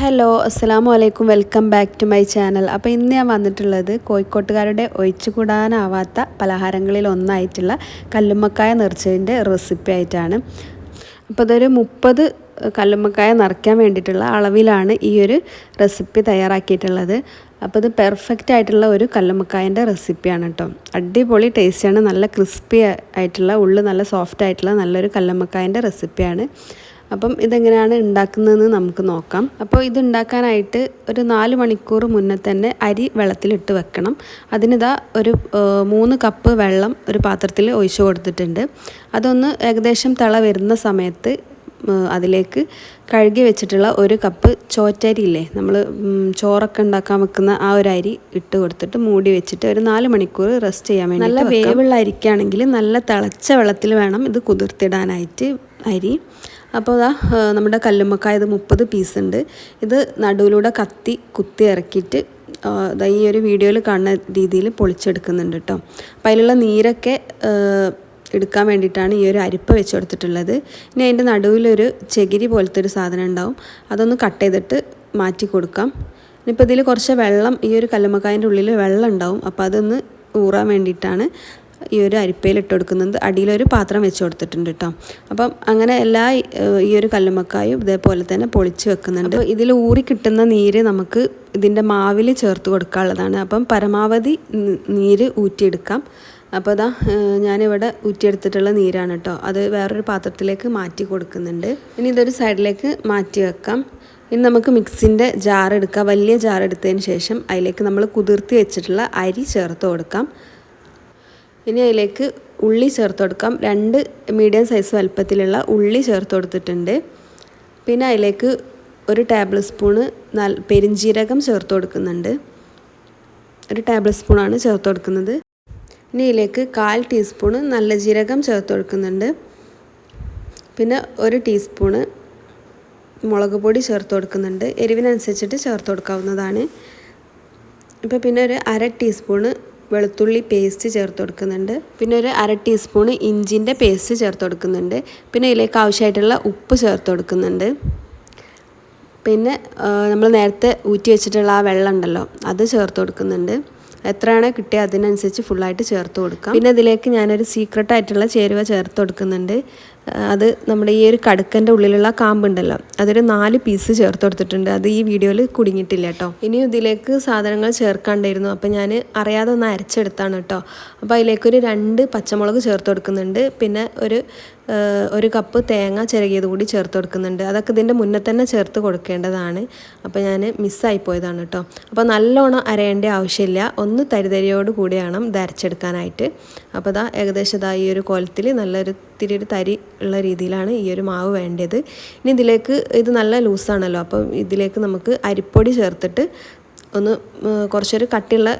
Hello അസ്സാം വലൈക്കും welcome back to my channel. അപ്പോൾ ഇന്ന് ഞാൻ വന്നിട്ടുള്ളത് കോഴിക്കോട്ടുകാരുടെ ഒഴിച്ചുകൂടാനാവാത്ത പലഹാരങ്ങളിൽ ഒന്നായിട്ടുള്ള കല്ലുമ്മക്കായ നിറച്ചതിന്റെ റെസിപ്പി ആയിട്ടാണ്. അപ്പോൾ അതൊരു മുപ്പത് കല്ലുമ്മക്കായ നിറയ്ക്കാൻ വേണ്ടിയിട്ടുള്ള അളവിലാണ് ഈ ഒരു റെസിപ്പി തയ്യാറാക്കിയിട്ടുള്ളത്. അപ്പോൾ ഇത് പെർഫെക്റ്റ് ആയിട്ടുള്ള ഒരു കല്ലുമ്മക്കായന്റെ റെസിപ്പിയാണ് കേട്ടോ. അടിപൊളി ടേസ്റ്റാണ്. നല്ല ക്രിസ്പി ആയിട്ടുള്ള ഉള്ളു നല്ല സോഫ്റ്റ് ആയിട്ടുള്ള നല്ലൊരു കല്ലുമ്മക്കായന്റെ റെസിപ്പിയാണ്. അപ്പം ഇതെങ്ങനെയാണ് ഉണ്ടാക്കുന്നതെന്ന് നമുക്ക് നോക്കാം. അപ്പോൾ ഇത് ഉണ്ടാക്കാനായിട്ട് ഒരു നാല് മണിക്കൂർ മുന്നേ തന്നെ അരി വെള്ളത്തിലിട്ട് വെക്കണം. അതിനിതാ ഒരു മൂന്ന് കപ്പ് വെള്ളം ഒരു പാത്രത്തിൽ ഒഴിച്ചു കൊടുത്തിട്ടുണ്ട്. അതൊന്ന് ഏകദേശം തിള വരുന്ന സമയത്ത് അതിലേക്ക് കഴുകി വെച്ചിട്ടുള്ള ഒരു കപ്പ് ചോറ്റരി ഇല്ലേ? നമ്മൾ ചോറൊക്കെ ഉണ്ടാക്കാൻ വെക്കുന്ന ആ ഒരു അരി ഇട്ട് കൊടുത്തിട്ട് മൂടി വെച്ചിട്ട് ഒരു നാല് മണിക്കൂർ റെസ്റ്റ് ചെയ്യാൻ വേണ്ടി നല്ല വേവുള്ള അരിക്കാണെങ്കിൽ നല്ല തിളച്ച വെള്ളത്തിൽ വേണം ഇത് കുതിർത്തിടാനായിട്ട് അരി. അപ്പോൾ അതാ നമ്മുടെ കല്ലുമ്മക്കായ ഇത് മുപ്പത് പീസ് ഉണ്ട്. ഇത് നടുവിലൂടെ കത്തി കുത്തി ഇറക്കിയിട്ട് ഈ ഒരു വീഡിയോയിൽ കാണുന്ന രീതിയിൽ പൊളിച്ചെടുക്കുന്നുണ്ട് കേട്ടോ അപ്പോൾ അതിലുള്ള നീരൊക്കെ എടുക്കാൻ വേണ്ടിയിട്ടാണ് ഈ ഒരു അരിപ്പ വെച്ച് കൊടുത്തിട്ടുള്ളത്. ഇനി അതിന്റെ നടുവിലൊരു ചകിരി പോലത്തെ ഒരു സാധനം ഉണ്ടാവും. അതൊന്ന് കട്ട് ചെയ്തിട്ട് മാറ്റി കൊടുക്കാം. ഇനിയിപ്പോൾ ഇതിൽ കുറച്ച് വെള്ളം ഈ ഒരു കല്ലുമ്മക്കായന്റെ ഉള്ളിൽ വെള്ളം ഉണ്ടാവും. അപ്പോൾ അതൊന്ന് ഊറാൻ വേണ്ടിയിട്ടാണ് ഈ ഒരു അരിപ്പയിൽ ഇട്ട് കൊടുക്കുന്നത്. അടിയിലൊരു പാത്രം വെച്ച് കൊടുത്തിട്ടുണ്ട് കേട്ടോ. അപ്പം അങ്ങനെ എല്ലാ ഈ ഒരു കല്ലുമ്മക്കായും ഇതേപോലെ തന്നെ പൊളിച്ച് വെക്കുന്നുണ്ട്. ഇതിൽ ഊറി കിട്ടുന്ന നീര് നമുക്ക് ഇതിന്റെ മാവിൽ ചേർത്ത് കൊടുക്കാനുള്ളതാണ്. അപ്പം പരമാവധി നീര് ഊറ്റിയെടുക്കാം. അപ്പോൾ അതാ ഞാനിവിടെ ഊറ്റിയെടുത്തിട്ടുള്ള നീരാണ് കേട്ടോ. അത് വേറൊരു പാത്രത്തിലേക്ക് മാറ്റി കൊടുക്കുന്നുണ്ട്. ഇനി ഇതൊരു സൈഡിലേക്ക് മാറ്റി വെക്കാം. ഇനി നമുക്ക് മിക്സിന്റെ ജാർ എടുക്കാം. വലിയ ജാർ എടുത്തതിന് ശേഷം അതിലേക്ക് നമ്മൾ കുതിർത്തി വെച്ചിട്ടുള്ള അരി ചേർത്ത് കൊടുക്കാം. ഇനി അതിലേക്ക് ഉള്ളി ചേർത്ത് കൊടുക്കാം. രണ്ട് മീഡിയം സൈസ് വലുപ്പത്തിലുള്ള ഉള്ളി ചേർത്ത് കൊടുത്തിട്ടുണ്ട്. പിന്നെ അതിലേക്ക് ഒരു ടേബിൾ സ്പൂണ് നൽ പെരിഞ്ജീരകം ചേർത്ത് കൊടുക്കുന്നുണ്ട്. ഒരു ടേബിൾ സ്പൂണാണ് ചേർത്ത് കൊടുക്കുന്നത്. ഇനി ഇതിലേക്ക് കാൽ ടീസ്പൂണ് നല്ല ജീരകം ചേർത്ത് കൊടുക്കുന്നുണ്ട്. പിന്നെ ഒരു ടീസ്പൂണ് മുളക് പൊടി ചേർത്ത് കൊടുക്കുന്നുണ്ട്. എരിവിനനുസരിച്ചിട്ട് ചേർത്ത് കൊടുക്കാവുന്നതാണ്. ഇപ്പോൾ പിന്നെ ഒരു അര ടീസ്പൂണ് വെളുത്തുള്ളി പേസ്റ്റ് ചേർത്ത് കൊടുക്കുന്നുണ്ട്. പിന്നെ ഒരു അര ടീസ്പൂണ് ഇഞ്ചിന്റെ പേസ്റ്റ് ചേർത്ത് കൊടുക്കുന്നുണ്ട്. പിന്നെ ഇതിലേക്ക് ആവശ്യമായിട്ടുള്ള ഉപ്പ് ചേർത്ത് കൊടുക്കുന്നുണ്ട്. പിന്നെ നമ്മൾ നേരത്തെ ഊറ്റി വെച്ചിട്ടുള്ള ആ വെള്ളം ഉണ്ടല്ലോ അത് ചേർത്ത് കൊടുക്കുന്നുണ്ട്. എത്രയാണ് കിട്ടിയത് അതിനനുസരിച്ച് ഫുള്ളായിട്ട് ചേർത്ത് കൊടുക്കാം. പിന്നെ ഇതിലേക്ക് ഞാനൊരു സീക്രട്ടായിട്ടുള്ള ചേരുവ ചേർത്ത് കൊടുക്കുന്നുണ്ട്. അത് നമ്മുടെ ഈ ഒരു കടുക്കന്റെ ഉള്ളിലുള്ള കാമ്പുണ്ടല്ലോ അതൊരു നാല് പീസ് ചേർത്ത് കൊടുത്തിട്ടുണ്ട്. അത് ഈ വീഡിയോയിൽ കുടുങ്ങിയിട്ടില്ല കേട്ടോ. ഇനി ഇതിലേക്ക് സാധനങ്ങൾ ചേർക്കാണ്ടായിരുന്നു. അപ്പോൾ ഞാൻ അറിയാതെ ഒന്ന് അരച്ചെടുത്താണ് കേട്ടോ. അപ്പോൾ അതിലേക്കൊരു രണ്ട് പച്ചമുളക് ചേർത്ത് കൊടുക്കുന്നുണ്ട്. പിന്നെ ഒരു ഒരു കപ്പ് തേങ്ങ ചിരകിയത് കൂടി ചേർത്ത് കൊടുക്കുന്നുണ്ട്. അതൊക്കെ ഇതിന്റെ മുന്നേ തന്നെ ചേർത്ത് കൊടുക്കേണ്ടതാണ്. അപ്പോൾ ഞാൻ മിസ്സായി പോയതാണ് കേട്ടോ. അപ്പോൾ നല്ലോണം അരയേണ്ട ആവശ്യമില്ല. ഒന്ന് തരിതരിയോട് കൂടി വേണം ഇത് അരച്ചെടുക്കാനായിട്ട്. അപ്പോൾ ഇതാ ഏകദേശം ഇതാ ഈ ഒരു കോലത്തിൽ നല്ലൊരു ഇത്തിരി ഒരു തരി ഉള്ള രീതിയിലാണ് ഈ ഒരു മാവ് വേണ്ടത്. ഇനി ഇതിലേക്ക് ഇത് നല്ല ലൂസാണല്ലോ അപ്പം ഇതിലേക്ക് നമുക്ക് അരിപ്പൊടി ചേർത്തിട്ട് ഒന്ന് കുറച്ചൊരു കട്ടിയുള്ള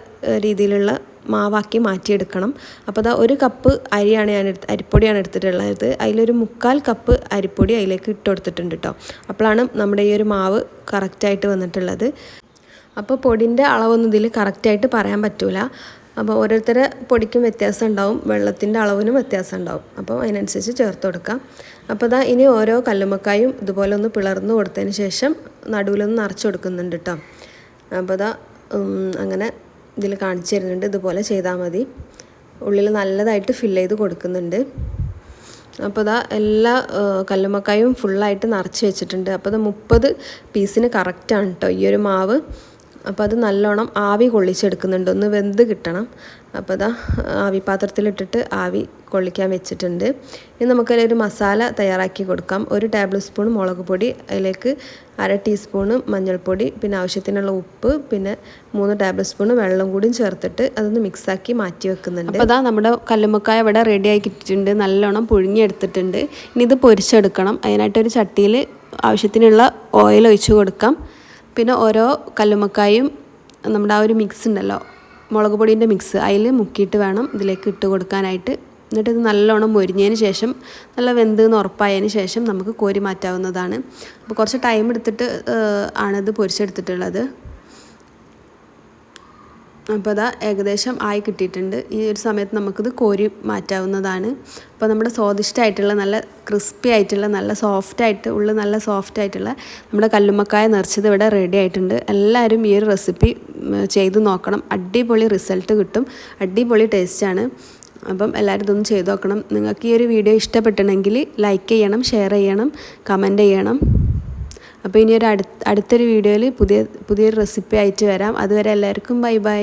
രീതിയിലുള്ള മാവാക്കി മാറ്റിയെടുക്കണം. അപ്പോൾ അതാ ഒരു കപ്പ് അരിയാണ് ഞാൻ എടുത്ത് അരിപ്പൊടിയാണ് എടുത്തിട്ടുള്ളത്. അതിലൊരു മുക്കാൽ കപ്പ് അരിപ്പൊടി അതിലേക്ക് ഇട്ട് കൊടുത്തിട്ടുണ്ട് കേട്ടോ അപ്പോഴാണ് നമ്മുടെ ഈ ഒരു മാവ് കറക്റ്റായിട്ട് വന്നിട്ടുള്ളത്. അപ്പോൾ പൊടിന്റെ അളവൊന്നും ഇതിൽ കറക്റ്റായിട്ട് പറയാൻ പറ്റൂല. അപ്പോൾ ഓരോരുത്തർ പൊടിക്കും വ്യത്യാസം ഉണ്ടാവും വെള്ളത്തിന്റെ അളവിനും വ്യത്യാസം ഉണ്ടാവും. അപ്പോൾ അതിനനുസരിച്ച് ചേർത്ത് കൊടുക്കാം. അപ്പോൾ ഇതാ ഇനി ഓരോ കല്ലുമ്മക്കായും ഇതുപോലെ ഒന്ന് പിളർന്ന് കൊടുത്തതിന് ശേഷം നടുവിലൊന്ന് നിറച്ച് കൊടുക്കുന്നുണ്ട് കേട്ടോ. അപ്പോൾ ഇതാ അങ്ങനെ ഇതിൽ കാണിച്ചു തരുന്നുണ്ട്. ഇതുപോലെ ചെയ്താൽ മതി. ഉള്ളിൽ നല്ലതായിട്ട് ഫില്ല് ചെയ്ത് കൊടുക്കുന്നുണ്ട്. അപ്പോൾ ഇതാ എല്ലാ കല്ലുമ്മക്കായും ഫുള്ളായിട്ട് നിറച്ച് വെച്ചിട്ടുണ്ട്. അപ്പോൾ ഇത് മുപ്പത് പീസിന് കറക്റ്റാണ് കേട്ടോ ഈ ഒരു മാവ്. അപ്പോൾ അത് നല്ലോണം ആവി കൊള്ളിച്ചെടുക്കുന്നുണ്ട്. ഒന്ന് വെന്ത് കിട്ടണം. അപ്പോൾ അതാ ആവി പാത്രത്തിലിട്ടിട്ട് ആവി കൊള്ളിക്കാൻ വെച്ചിട്ടുണ്ട്. ഇനി നമുക്കതിലൊരു മസാല തയ്യാറാക്കി കൊടുക്കാം. ഒരു ടേബിൾ സ്പൂൺ മുളക് പൊടി അതിലേക്ക് അര ടീസ്പൂണ് മഞ്ഞൾപ്പൊടി പിന്നെ ആവശ്യത്തിനുള്ള ഉപ്പ് പിന്നെ മൂന്ന് ടേബിൾ സ്പൂൺ വെള്ളം കൂടിയും ചേർത്തിട്ട് അതൊന്ന് മിക്സാക്കി മാറ്റി വെക്കുന്നുണ്ട്. അപ്പോൾ അതാ നമ്മുടെ കല്ലുമ്മക്കായ ഇവിടെ റെഡി ആക്കിയിട്ടുണ്ട് നല്ലോണം പുഴുങ്ങിയെടുത്തിട്ടുണ്ട്. ഇനി ഇത് പൊരിച്ചെടുക്കണം. അതിനായിട്ടൊരു ചട്ടിയിൽ ആവശ്യത്തിനുള്ള ഓയിൽ ഒഴിച്ച് കൊടുക്കാം. പിന്നെ ഓരോ കല്ലുമ്മക്കായും നമ്മുടെ ആ ഒരു മിക്സ് ഉണ്ടല്ലോ. മുളക് പൊടീന്റെ മിക്സ് അതിൽ മുക്കിയിട്ട് വേണം ഇതിലേക്ക് ഇട്ട് കൊടുക്കാനായിട്ട്. എന്നിട്ട് ഇത് നല്ലോണം മൊരിഞ്ഞതിന് ശേഷം നല്ല വെന്തെന്ന് ഉറപ്പായതിന് ശേഷം നമുക്ക് കോരി മാറ്റാവുന്നതാണ്. അപ്പോൾ കുറച്ച് ടൈം എടുത്തിട്ട് ആണിത് പൊരിച്ചെടുത്തിട്ടുള്ളത്. അപ്പോൾ അതാ ഏകദേശം ആയി കിട്ടിയിട്ടുണ്ട്. ഈ ഒരു സമയത്ത് നമുക്കിത് കോരി മാറ്റാവുന്നതാണ്. അപ്പോൾ നമ്മുടെ സ്വാദിഷ്ടമായിട്ടുള്ള നല്ല ക്രിസ്പി ആയിട്ടുള്ള നല്ല സോഫ്റ്റ് ആയിട്ട് ഉള്ളിൽ നല്ല സോഫ്റ്റ് ആയിട്ടുള്ള നമ്മുടെ കല്ലുമ്മക്കായ നിറച്ചത് ഇവിടെ റെഡി ആയിട്ടുണ്ട്. എല്ലാവരും ഈ ഒരു റെസിപ്പി ചെയ്ത് നോക്കണം. അടിപൊളി റിസൾട്ട് കിട്ടും. അടിപൊളി ടേസ്റ്റാണ് അപ്പം എല്ലാവരും ഇതൊന്നും ചെയ്ത് നോക്കണം. നിങ്ങൾക്ക് ഈ ഒരു വീഡിയോ ഇഷ്ടപ്പെട്ടണമെങ്കിൽ ലൈക്ക് ചെയ്യണം ഷെയർ ചെയ്യണം കമന്റ് ചെയ്യണം. അപ്പോൾ ഇനി ഒരു അടുത്ത അടുത്തൊരു വീഡിയോയിൽ പുതിയ പുതിയൊരു റെസിപ്പി ആയിട്ട് വരാം. അതുവരെ എല്ലാവർക്കും ബൈ ബൈ.